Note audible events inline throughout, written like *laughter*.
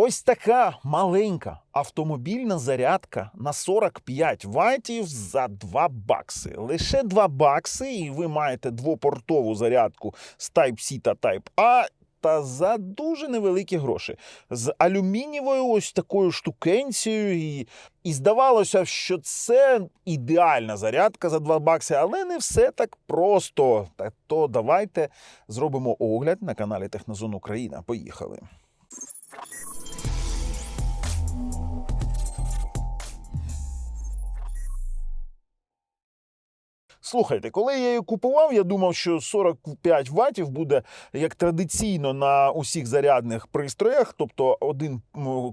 Ось така маленька автомобільна зарядка на 45 ватів за 2 бакси. Лише 2 бакси, і ви маєте двопортову зарядку з Type-C та Type-A. Та за дуже невеликі гроші з алюмінієвою ось такою штукенцією. І, і здавалося, що це ідеальна зарядка за 2 бакси, але не все так просто. Та то давайте зробимо огляд на каналі Технозон Україна. Поїхали. Слухайте, коли я її купував, я думав, що 45 ватів буде як традиційно на усіх зарядних пристроях. Тобто, один,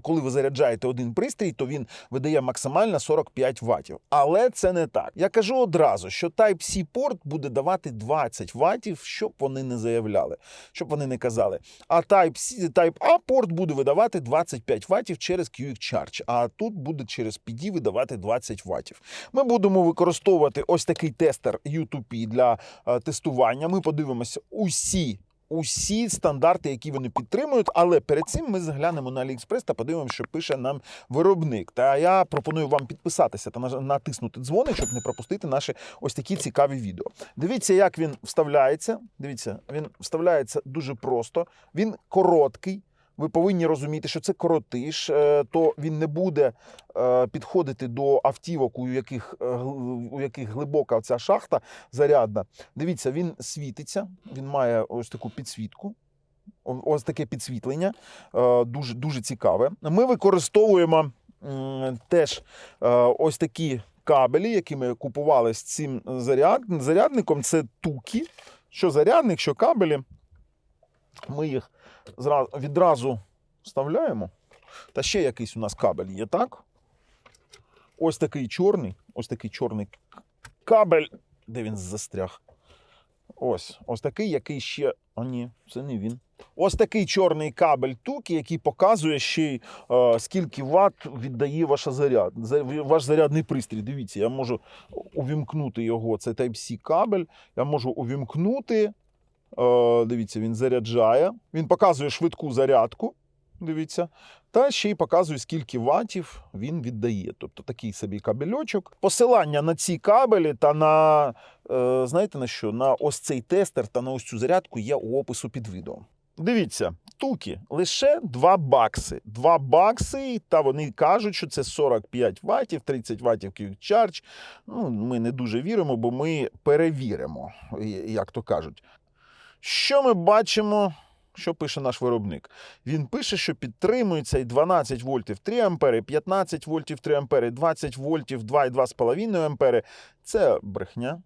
коли ви заряджаєте один пристрій, то він видає максимально 45 ватів. Але це не так. Я кажу одразу, що Type-C порт буде давати 20 ватів, щоб вони не заявляли, щоб вони не казали. А Type-C, Type-A порт буде видавати 25 ватів через Quick Charge, а тут буде через PD видавати 20 ватів. Ми будемо використовувати ось такий тестер U2P для е, тестування. Ми подивимося усі. Усі стандарти, які вони підтримують, але перед цим ми заглянемо на AliExpress та подивимося, що пише нам виробник. Та я пропоную вам підписатися та натиснути дзвоник, щоб не пропустити наші ось такі цікаві відео. Дивіться, як він вставляється. Дивіться, він вставляється дуже просто. Він короткий. Ви повинні розуміти, що це коротиш, е, то він не буде е, підходити до автівок, у яких, е, у яких глибока ця шахта зарядна. Дивіться, він світиться, він має ось таку підсвітку. Ось таке підсвітлення, дуже, дуже цікаве. Ми використовуємо теж ось такі кабелі, які ми купували з цим зарядником. Це туки. Що зарядник, що кабелі. Ми їх відразу вставляємо. Та ще якийсь у нас кабель є, так? Ось такий чорний, ось такий чорний кабель. Де він застряг? Ось, ось такий, який ще. А ні, це не він. Ось такий чорний кабель туки, який показує ще й е, скільки ватт віддає ваша заряд, ваш зарядний пристрій. Дивіться, я можу увімкнути його. Це Type-C кабель. Я можу увімкнути. Е, дивіться, він заряджає. Він показує швидку зарядку. Дивіться. Та ще й показує, скільки ватів він віддає. Тобто такий собі кабельочок. Посилання на ці кабелі та на, е, знаєте на що? На ось цей тестер та на ось цю зарядку є у опису під відео. Дивіться, туки лише 2 бакси. 2 бакси, та вони кажуть, що це 45 ватів, 30 ватів Quick Charge. Ну, ми не дуже віримо, бо ми перевіримо, як то кажуть. Що ми бачимо? Що пише наш виробник? Він пише, що підтримується і 12 вольтів 3 ампери, 15 вольтів 3 ампери, 20 вольтів 2,2,5 ампери. Це брехня.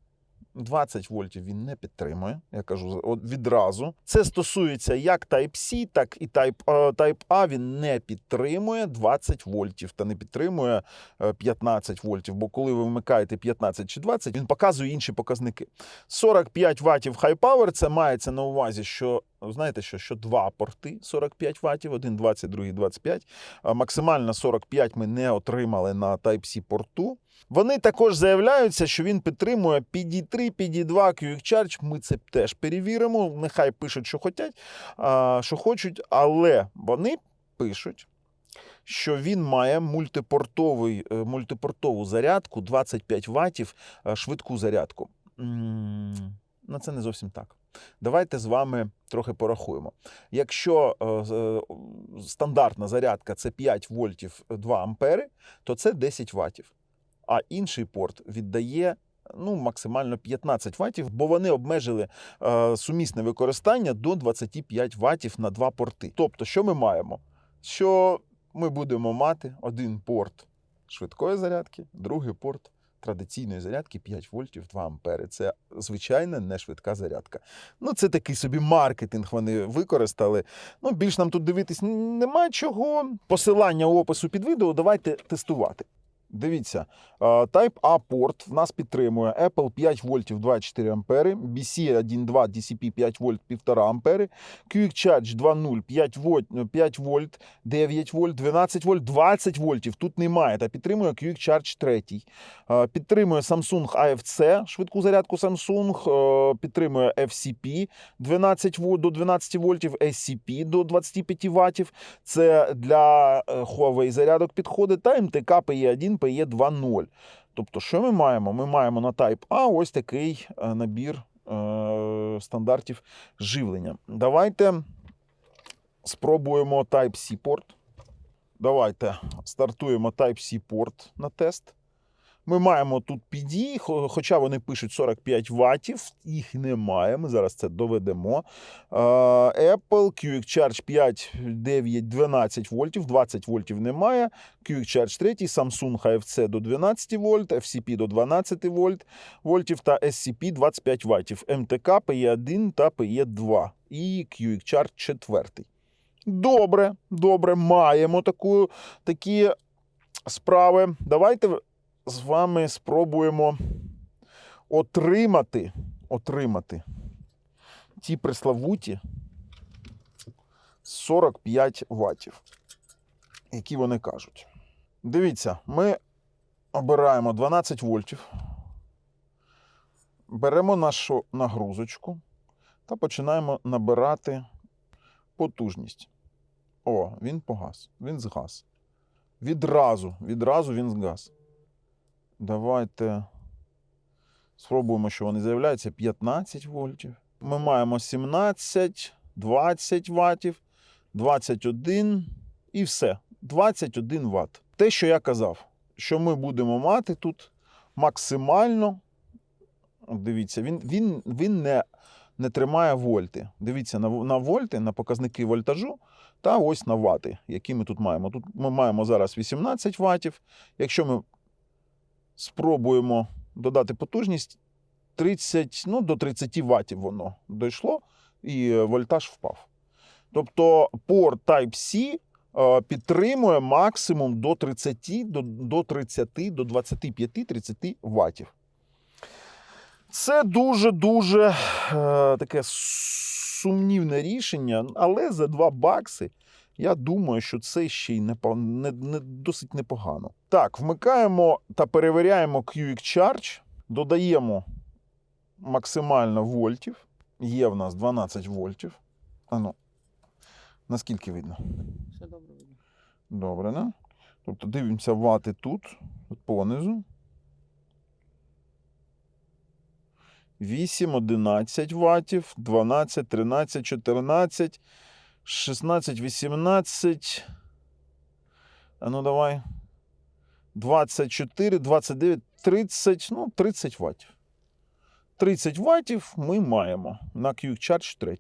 20 вольтів він не підтримує, я кажу відразу. Це стосується як Type-C, так і Type, е, Type-A. Він не підтримує 20 вольтів та не підтримує е, 15 вольтів. Бо коли ви вмикаєте 15 чи 20, він показує інші показники. 45 ватів High Power, це мається на увазі, що знаєте, що, що два порти 45 ватів, один 20, другий 25. А Максимально 45 ми не отримали на Type-C порту. Вони також заявляються, що він підтримує PD3, PD2, Quick Charge. Ми це теж перевіримо. Нехай пишуть, що хочуть, що хочуть, але вони пишуть. Що він має мультипортовий, е, мультипортову зарядку 25 ватів, е, швидку зарядку. Ну, це не зовсім так. Давайте з вами трохи порахуємо. Якщо е, стандартна зарядка це 5 вольтів 2 ампери, то це 10 ватів. А інший порт віддає ну, максимально 15 ватів, бо вони обмежили е, сумісне використання до 25 ватів на два порти. Тобто, що ми маємо? Що ми будемо мати один порт швидкої зарядки, другий порт традиційної зарядки 5 вольтів 2 ампери. Це звичайна не швидка зарядка. Ну, це такий собі маркетинг вони використали. Ну, більш нам тут дивитись нема чого. Посилання у опису під відео. Давайте тестувати. Дивіться, е, Type-A порт в нас підтримує Apple 5 вольтів 24 ампери, BC 1.2 DCP 5 вольт 1,5 ампери, Quick Charge 2.0 5 вольт, 5 вольт 9 вольт, 12 вольт, 20 вольтів тут немає. Та підтримує Quick Charge 3. Е, Підтримує Samsung AFC, швидку зарядку Samsung, е, підтримує FCP 12 вольт до 12 вольтів, SCP до 25 ваттів. Це для е, Huawei зарядок підходить, та МТК PE1, PE 2.0. Тобто, що ми маємо? Ми маємо на Type A ось такий е, набір е, стандартів живлення. Давайте спробуємо Type-C порт. Давайте стартуємо Type-C порт на тест. Ми маємо тут PD, хоча вони пишуть 45 ваттів, їх немає. Ми зараз це доведемо. Е, Apple Quick Charge 5, 9, 12 вольтів, 20 вольтів немає. Quick Charge 3, Samsung HFC до 12 вольт, FCP до 12 вольт, вольтів та SCP 25 ваттів, МТК, PE1 та PE2 і Quick Charge 4. Добре, добре, маємо таку, такі справи. Давайте з вами спробуємо отримати, отримати ті преславуті 45 ваттів, які вони кажуть. Дивіться, ми обираємо 12 вольтів, беремо нашу нагрузочку та починаємо набирати потужність. О, він погас, він згас. Відразу, відразу він згас. Давайте спробуємо, що вони з'являються 15 вольтів. Ми маємо 17, 20 ваттів, 21 і все. 21 Вт. Те, що я казав, що ми будемо мати тут максимально. Дивіться, він, він, він не, не тримає вольти. Дивіться на, на вольти, на показники вольтажу та ось на вати, які ми тут маємо. Тут ми маємо зараз 18 ватів. Якщо ми спробуємо додати потужність 30, ну, до 30 ватів воно дійшло, і вольтаж впав. Тобто порт Type-C е, підтримує максимум до 30, до, до 30, до 25-30 ватів. Це дуже-дуже е, таке сумнівне рішення, але за 2 бакси я думаю, що це ще й не, не, не досить непогано. Так, вмикаємо та перевіряємо Quick Charge, додаємо максимально вольтів. Є в нас 12 вольтів. А ну, наскільки видно? Все добре видно. Добре, не? Тобто дивимося вати тут, понизу. 8, 11 ватів, 12, 13, 14, 16, 18. А ну давай. 24, 29, 30, ну, 30 ватів. 30 ватів ми маємо на Q-Charge 3.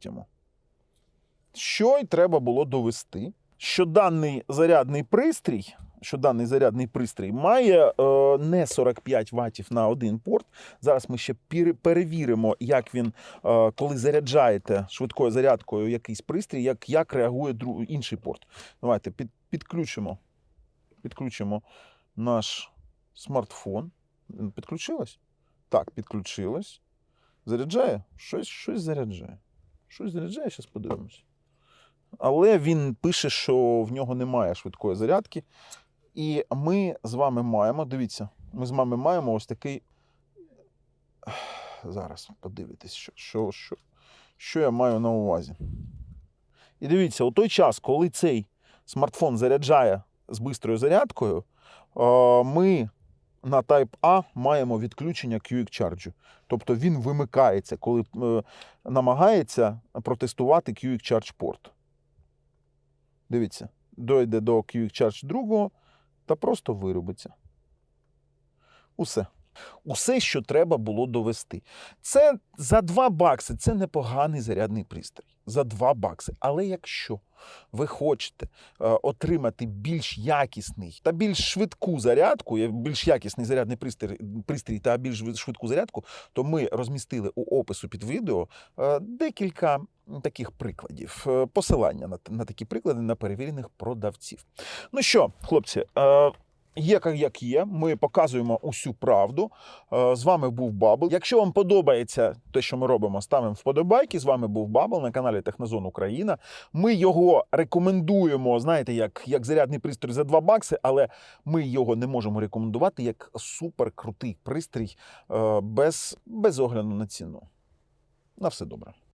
Що й треба було довести, що даний зарядний пристрій, що даний зарядний пристрій має е, не 45 ватів на один порт. Зараз ми ще перевіримо, як він, е, коли заряджаєте швидкою зарядкою якийсь пристрій, як, як реагує інший порт. Давайте під, підключимо, підключимо наш смартфон. Підключилось? Так, підключилось. Заряджає? Щось, щось заряджає. Щось заряджає, зараз подивимось. Але він пише, що в нього немає швидкої зарядки. І ми з вами маємо, дивіться, ми з вами маємо ось такий. *sighs* Зараз подивитись, що, що, що, що я маю на увазі. І дивіться, у той час, коли цей смартфон заряджає з бистрою зарядкою, ми на Type A маємо відключення Quick Charge. Тобто він вимикається, коли е, намагається протестувати Quick Charge порт. Дивіться, дойде до Quick Charge другого та просто вирубиться. Усе. Усе, що треба було довести. Це за 2 бакси, це непоганий зарядний пристрій. За 2 бакси. Але якщо ви хочете е, отримати більш якісний та більш швидку зарядку, більш якісний зарядний пристрій, пристрій та більш швидку зарядку, то ми розмістили у опису під відео е, декілька таких прикладів, е, посилання на, такі приклади на перевірених продавців. Ну що, хлопці, Є як- є. Ми показуємо усю правду. Е, З вами був Бабл. Якщо вам подобається те, що ми робимо, ставимо вподобайки. З вами був Бабл на каналі Технозон Україна. Ми його рекомендуємо, знаєте, як, як зарядний пристрій за 2 бакси, але ми його не можемо рекомендувати як суперкрутий пристрій е, без, без огляду на ціну. На все добре.